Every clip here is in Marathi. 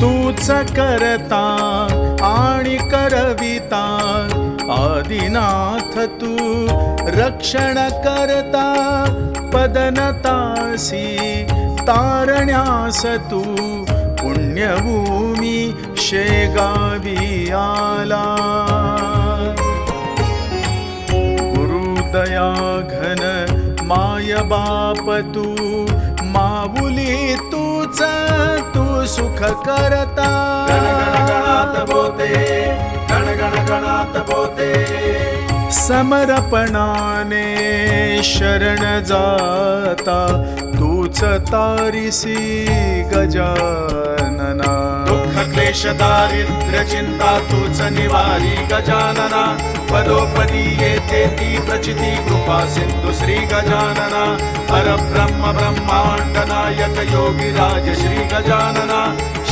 तूच करता आणि करविता आदिनाथ तू रक्षण करता पदनतासी तारण्यास तू पुण्यभूमी शेगावी आला गुरुदया घन माय बाप तू माऊली तूच तू सुख करता। गणगणात बोते गणगणगणात बोते समर्पणाने शरण जाता तूच तारिसी गजानना। दुःख क्लेश दारिद्र्य चिंता तूच निवारी गजानना पदोपदी येते ती प्रचिती कृपा सिंधू श्री गजानना। परब्रह्म ब्रह्मांड नायक योगी राज श्री गजानना।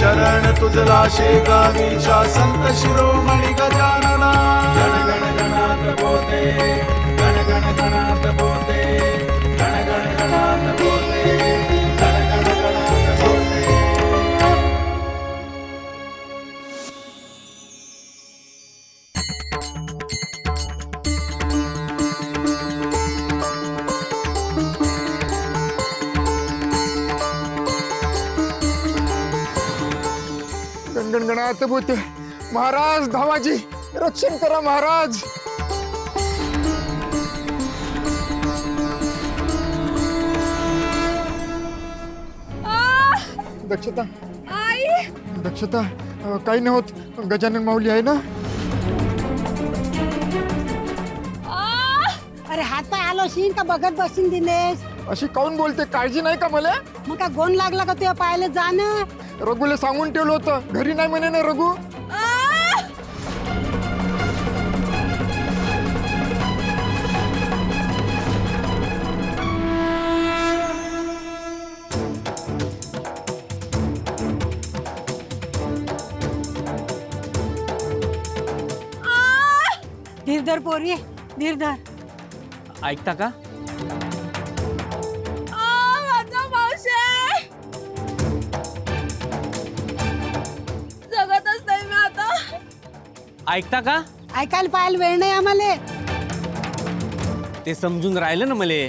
शरण तुझला शेगावीच्या संत शिरोमणी गजानना। गण गण गणात बोते गण गण गणात बोते। गणगणगणात बोते महाराज धामाजी रक्षण करा महाराज. दक्षता. आई! दक्षता अं, काही नाही होत. गजानन माऊली आहे ना? अरे हात पाय आलो शिन का बघत बसीन दिनेश अशी काऊन बोलते? काळजी नाही का मला? मग का गोन लागला का तुझ्या पायाला जाणं? रघुला सांगून ठेवलं होतं. घरी नाही म्हणे ना रघु. धीरधर पोरी धीरधर. ऐकता का? ऐकता का? ऐकायला पाहायला वेळ नाही आम्हाला. ते समजून राहिलं ना मले.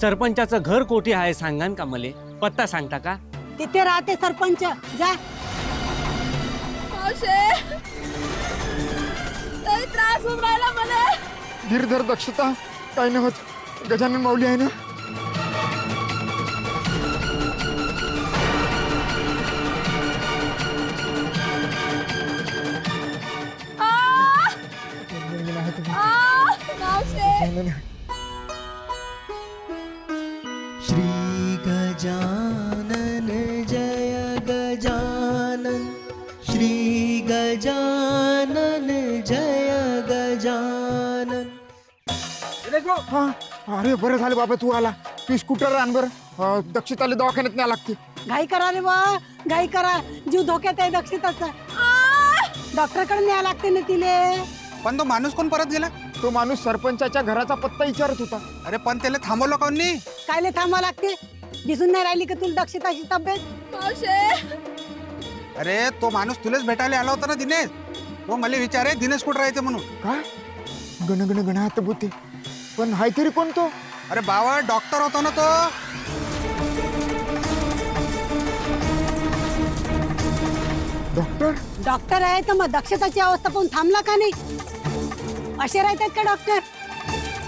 सरपंचाचं घर कोठे आहे सांगान का मले? पत्ता सांगता का? तिथे राहते सरपंच. जा. त्रास होऊन राहिला मला. धीरधर दक्षता. काही नाही होत. गजानन माऊली आहे ना? तुम्ही. श्री गजानन जय गजानन श्री गजानन। जय गजानन हा अरे बरं झालं बाबा तू आला. तू स्कूटर आण बरं. अं, दक्षताला दवाखान्यात न्या लागते. घाई करा रे बा घाई करा. जीव धोक्यात आहे दक्षिताचा. डॉक्टरकडे न्याय लागते ना तिले. पण तो माणूस कोण परत गेला? तो माणूस सरपंचाच्या घराचा पत्ता विचारत होता. अरे पण त्याला थांबवलं कोण? नाही कायले थांबा लागते? दिसून नाही राहिली का तुला दक्षिताची तब्येत? अरे तो माणूस तुलाच भेटायला आला होता ना दिनेश? तो मला विचारे दिनेश कुठं राहायचं म्हणून? काय गण गण गणात बोते पण हाय तरी कोण तो? अरे बाबा डॉक्टर होता ना तो. डॉक्टर? डॉक्टर आहे तर मग दक्षताची अवस्था पाहून थांबला का नाही? असे राहतात का डॉक्टर?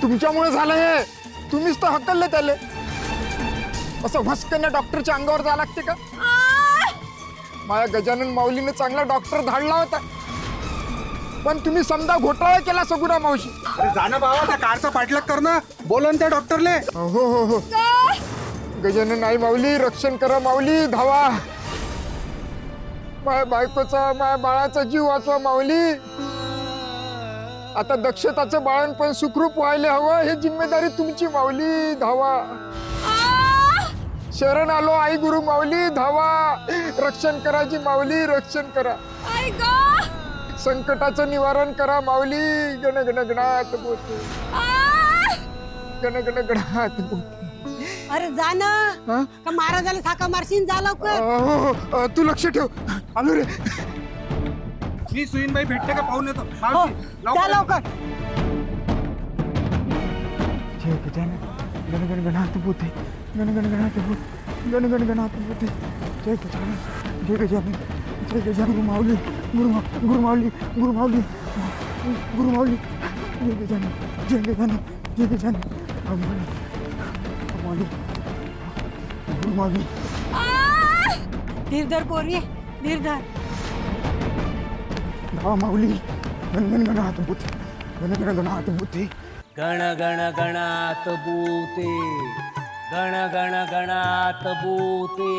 तुमच्यामुळे झालं हे. तुम्हीच तर हकलले त्याले. असं भस्कन डॉक्टरच्या अंगावर जा लागते का? माझ्या गजानन माऊलीने चांगला डॉक्टर धाडला होता. पण तुम्ही समजा घोटाळा केला सगुणा मावशी. अरे जाणं बाबा त्या कारचा पाठलाग कर ना. बोला ना त्या डॉक्टरले. हो हो हो गजानन आई माऊली रक्षण करा माऊली धावा. माया बायकोचा माया बाळाचा जीव वाचवा माऊली. आता दक्षताचं बाळण पण सुखरूप व्हायला हवं. हे जिम्मेदारी तुमची माऊली धावा. शरण आलो आई गुरु माऊली धावा. रक्षण करायची माऊली रक्षण करा. आई ग संकटाचं निवारण करा माऊली. गण गण गणात बोते गण गण गणात बोते अरे जा ना. हा? का महाराजाला साका मारशीन जा लवकर. अहो, अ, तू लक्ष ठेव. आलो रे. मी सुईनबाई भेटते का पाहून येतो? हो मावशी, जा लवकर. लवकर. जय गजानन गण गण गणात बोते गण गण गणात बोते गण गण गणात बोते जय गजानन जय गजानन जय गजानन गुरु माऊली गुरु मा- गुरु माऊली गुरु माऊली गुरु माऊली जय गजानन जय गजानन जय गजानन. गुरु माऊली गुरु माऊली गुरु माऊली धीरधर पोरी धीरधर. धावा माऊली गणगण गणात बोते गण गणात बोते गण गण गणात भूते गण गण गणात भूते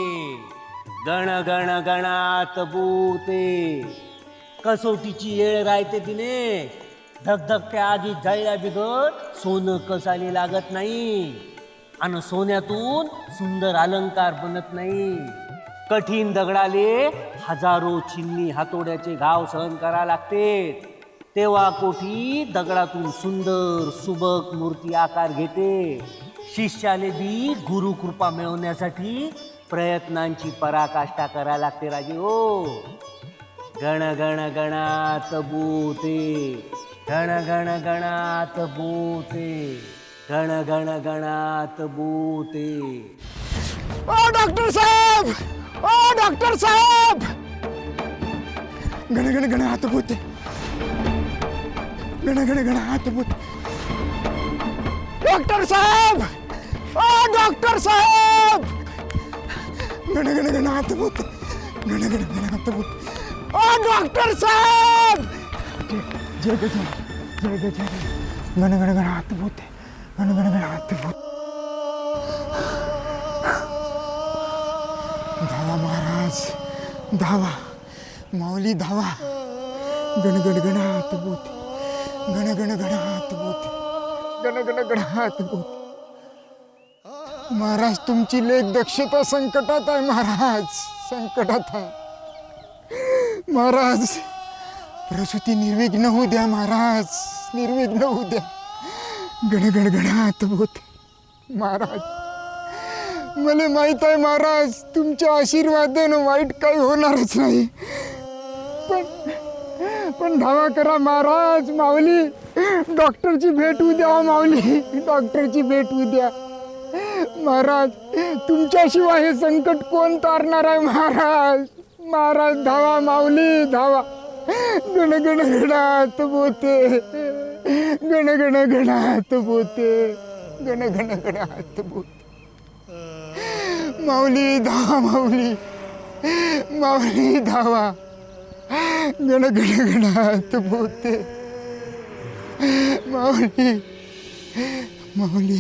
गण गण गणात भूते कसोटीची येळ राहते तिने धगधगत्या आधी जळल्या बिगट सोनं कसाली लागत नाही आणि सोन्यातून सुंदर अलंकार बनत नाही कठीण दगडाले हजारो चिन्नी हातोड्याचे घाव सहन करा लागते तेव्हा कोठी दगडातून सुंदर सुबक मूर्ती आकार घेते. शिष्याले बी गुरुकृपा मिळवण्यासाठी प्रयत्नांची पराकाष्ठा करा लागते राजे हो. गण गण गणात बोते. गण गण गणात भूते गण गण गणात भूते डॉक्टर साहेब! ओ डॉक्टर साहेब गण गण गण हात बोते गण गण गण हात बोते डॉक्टर साहेब ओ डॉक्टर साहेब गण गण गण हात बोते गण गण गण हात बोते ओ डॉक्टर साहेब जय जय जय गजानन गण गण गण हात बोते गण गण गण हात बोते धावा माऊली धावा. गण गण गण हात बोत गण गण गण हात गण गण गण हात. बोत महाराज तुमची लेख दक्षता संकटात आहे महाराज. संकटात आहे. महाराज प्रसूती निर्विघ्न होऊ द्या महाराज. निर्विघ्न होऊ द्या. गण गण गण हात बोत महाराज. मला माहीत आहे महाराज तुमच्या आशीर्वादानं वाईट काही होणारच नाही. पण पण धावा करा महाराज माऊली. डॉक्टरची भेट उद्या माऊली. डॉक्टरची भेट उद्या. महाराज तुमच्याशिवाय हे संकट कोण तारणार आहे महाराज? महाराज धावा माऊली धावा. गण गण गणात बोते गण गण गणात बोते गण गण गणात बोते माऊली धावा माऊली माऊली धावा गण गण गणात बोते। माऊली माऊली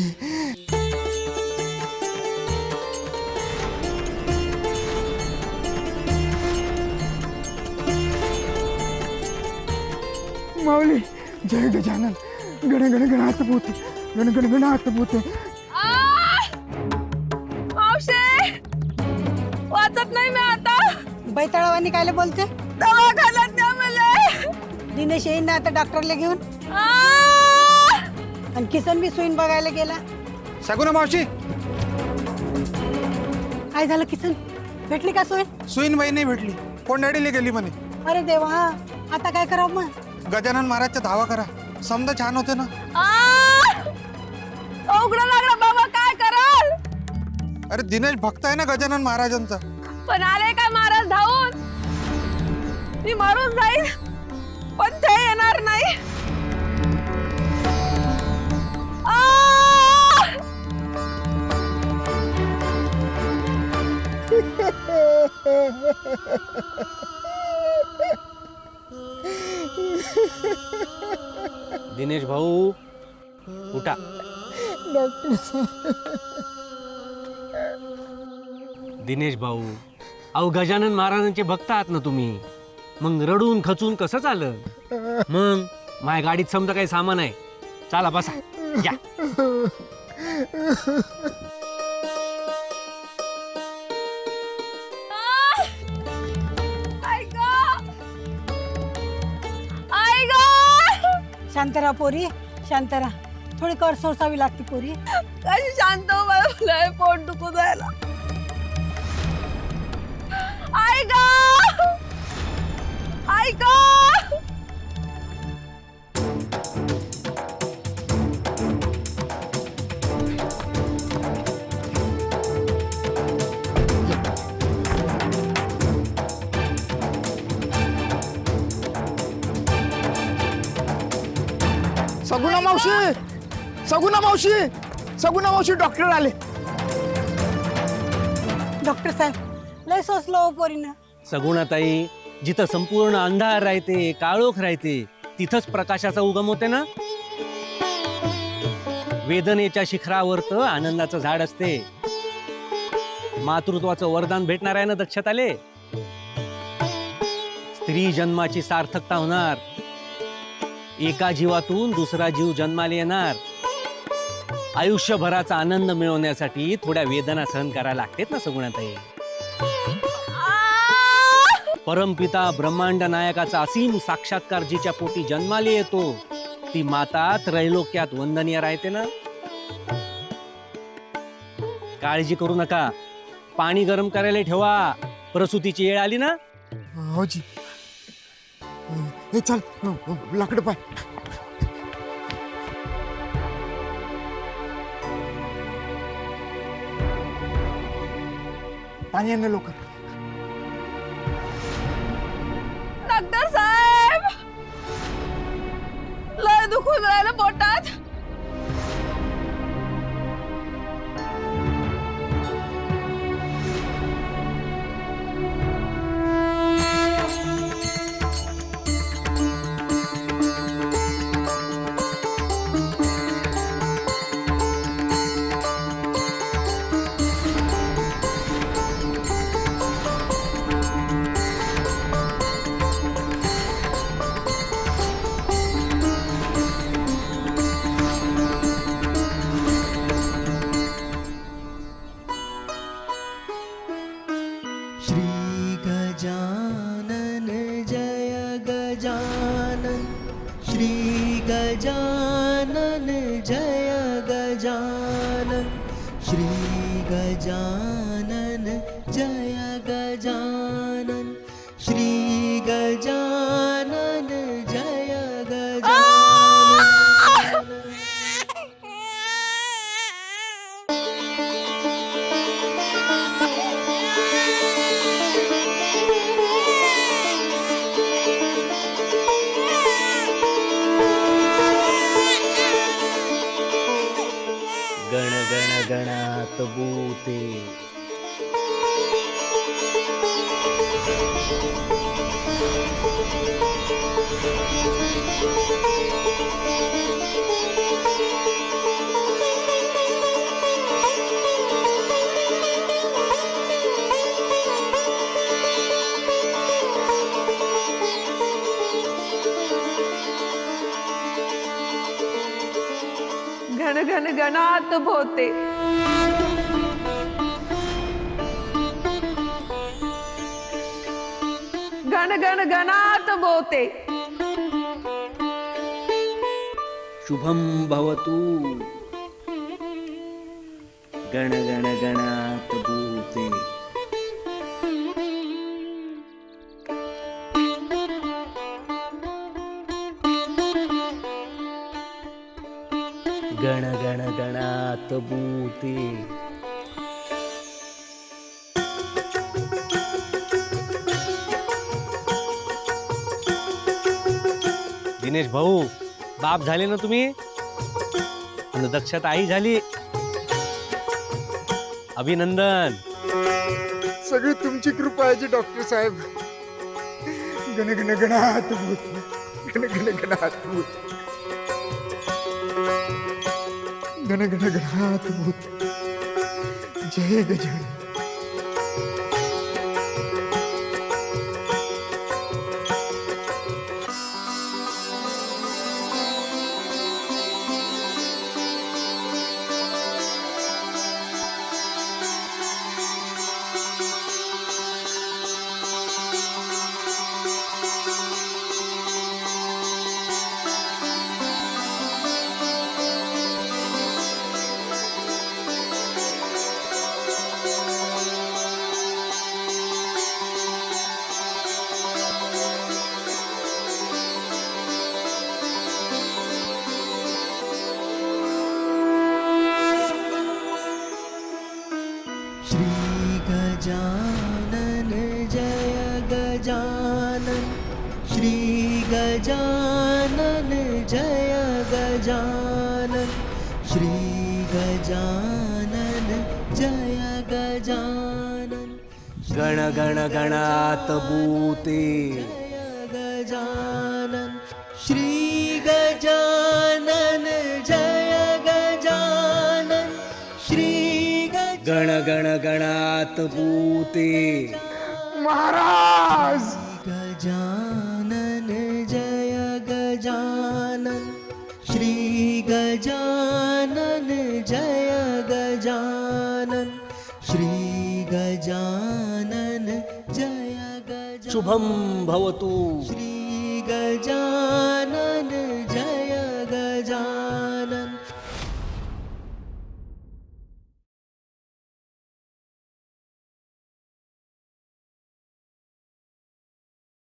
माऊली जय गजानन। गण गण गणात बोते। गण गण गणात बोते। बैताळावानी कायले बोलते? दवाखान्यात मला. दिनेश येईन ना आता डॉक्टरला घेऊन? आ! आणि किसन बी सुईन बघायला गेला? सगुना मावशी. काय झालं किसन? भेटली का सोय सुईनबाई नाही भेटली. कोंडाडीला गेली म्हणे. अरे देवा आता काय करावं मग? गजानन महाराजचा धावा करा. समजा छान होते ना. आ! उघडं लागलं बाबा काय कराल? अरे दिनेश भक्त आहे ना गजानन महाराजांचा? पण आले काय महाराज धावून? मी मरून जाईल पण ते येणार नाही! दिनेश भाऊ उठा. दिनेश भाऊ अहो गजानन महाराजांचे भक्त आहात ना तुम्ही. मग रडून खचून कसं चालं मग माझ्या गाडीत समजा काही सामान आहे. चला बसा. या. शांतरा पोरी शांतरा. थोडी कर सोसावी लागते पोरी. कशी शांत पोट दुखू जायला. सगुणा मावशी! सगुणा मावशी! सगुणा मावशी डॉक्टर आले. डॉक्टर साहेब सोसलो हो पोरीनं. सगुणाताई जिथं संपूर्ण अंधार राहते काळोख राहते तिथंच प्रकाशाचा उगम होते ना? वेदनेच्या शिखरावर तर आनंदाचं झाड असते. मातृत्वाचं वरदान भेटणार आहे ना दक्षात आले स्त्री जन्माची सार्थकता होणार. एका जीवातून दुसरा जीव जन्माला येणार. आयुष्यभराचा आनंद मिळवण्यासाठी थोड्या वेदना सहन करायला लागतात ना सगुणाताई? परमपिता ब्रह्मांड नायकाचा असीम साक्षात्कार जिच्या पोटी जन्माली येतो. ती माता त्रैलोक्यात वंदनीय राहते ना? काळजी करू नका. पाणी गरम करायला ठेवा. प्रसूतीची वेळ आली ना? हो जी. हे चल हो, हो, लाकड पाय. पाणी आणलं लवकर. दुखून राहिलं पोटात. भूते घन घन गणात भोते. गण गण गणात भोते शुभम भवतु. गण गण गणात भूते गण गण गणात भूते दिनेश भाऊ बाप झाले ना तुम्ही? आणि दक्षता आई झाली. अभिनंदन. सगळी तुमची कृपा आहे जी डॉक्टर साहेब. गण गण गणात भूत. गण गण गणात भूत. गण गण गणात भूत. जय गजानन गजानन. श्री गजानन जय गजानन। श्री गजानन जय गजानन। गण गण गणात भूते। जय गजानन। श्री गजानन जय गजानन। श्री गण गण गणात भूते। महाराज! शुभम भवतु। श्री